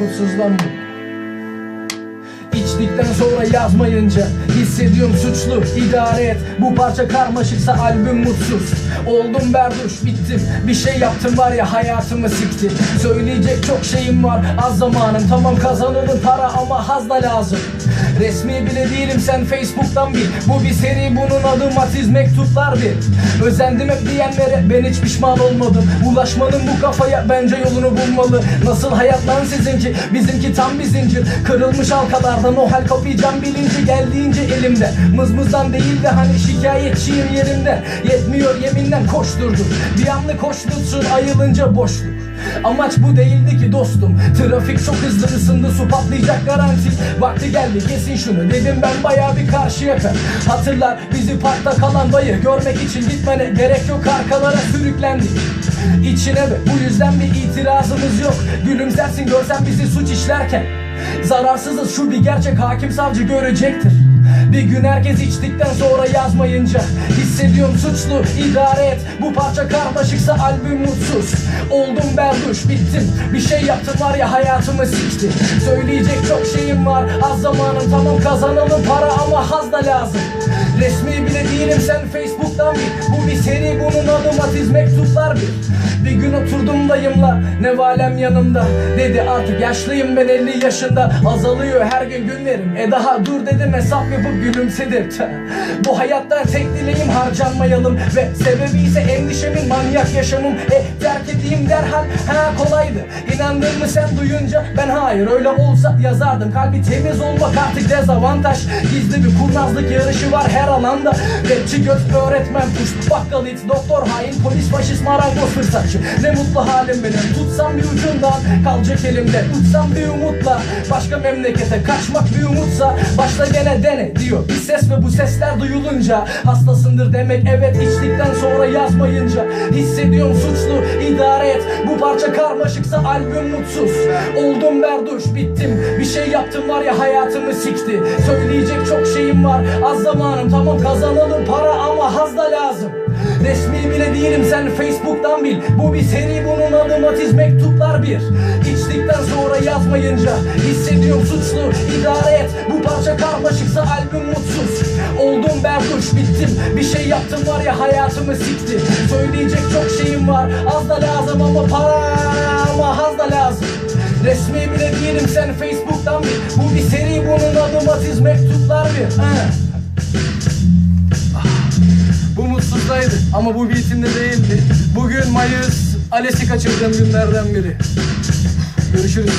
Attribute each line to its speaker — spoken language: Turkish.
Speaker 1: mutsuzlanma İçtikten sonra yazmayınca Hissediyorum suçlu. İdare et Bu parça karmaşıksa albüm mutsuz. Oldum berduş bittim. Bir şey yaptım var ya hayatımı sikti Söyleyecek çok şeyim var az zamanım. Tamam kazanırım para ama haz da lazım Resmi bile değilim sen Facebook'tan bil. Bu bir seri bunun adı Matiz Mektuplar bir. Özendim hep diyenlere ben hiç pişman olmadım. Ulaşmanın bu kafaya bence yolunu bulmalı. Nasıl hayat lan sizinki? Bizimki tam bir zincir. Kırılmış halkalardan o hal kapayacağım bilinci geldiğince elimde. Mızmızdan değil de hani şikayetçiyim yerimde Yetmiyor yeminle koşturdum. Bir anlık hoşnutsun ayılınca boşluk Amaç bu değildi ki dostum. Trafik çok hızlı ısındı su patlayacak garanti. Vakti geldi kesin şunu dedim ben baya bir karşı yapar Hatırlar bizi parkta kalan dayı Görmek için gitmene gerek yok arkalara sürüklendik İçine be bu yüzden bir itirazımız yok. Gülümsersin görsen bizi suç işlerken. Zararsızız şu bir gerçek hakim savcı görecektir bir gün herkes içtikten sonra yazmayınca Hissediyorum suçlu idare et. Bu parça karmaşıksa albüm mutsuz. Oldum berduş bittim. Bir şey yaptım var ya hayatımı sikti. Söyleyecek çok şeyim var. Az zamanım tamam kazanalım para ama haz da lazım Resmi bile değilim sen Facebook'tan bil. Bu bir seri bunun adı Matiz Mektuplar bir Bir gün oturdum dayımla Ne valem yanımda. Dedi artık yaşlıyım ben 50 yaşında. Azalıyor her gün günlerim. E daha dur dedim hesap yapıp gülümsedi Tüh. Bu hayatta tek dileğim harcanmayalım. Ve sebebi ise endişemin manyak yaşamım. E terk edeyim derhal ha kolaydı. İnandın mı sen duyunca? Ben hayır öyle olsa yazardım. Kalbi temiz olmak artık dezavantaj. Gizli bir kurnazlık yarışı var her alanda Rapçi göt öğretmen puş Bakkal it doktor hain polis faşist marangoz fırsatçı. Ne mutlu halim benim. Tutsam bir ucundan kalacak elimde. Uçsam bir umutla başka memlekete Kaçmak bir umutsa. Başla gene dene diyor. Bir ses ve bu sesler duyulunca Hastasındır demek evet içtikten sonra yazmayınca. Hissediyorum suçlu idare et. Bu parça karmaşıksa albüm mutsuz. Oldum berduş bittim. Bir şey yaptım var ya hayatımı sikti. Söyleyecek çok şeyim var. Az zamanım tamam kazanalım para ama haz da lazım. Resmi bile değilim sen Facebook'tan bil. Bu bir seri bunun adı Matiz Mektuplar bir. İçtikten sonra yazmayınca Hissediyorum suçlu. İdare et Bu parça karmaşıksa albüm mutsuz. Oldum berduş bittim. Bir şey yaptım var ya hayatımı sikti Söyleyecek çok şeyim var Az da lazım ama para ama haz da lazım. Resmi bile değilim sen Facebook'tan bil. Bu bir seri bunun adı Matiz Mektuplar bir. He. Ama bu bitimde değildi. Bugün Mayıs Ales'i kaçırdığım günlerden biri. Görüşürüz.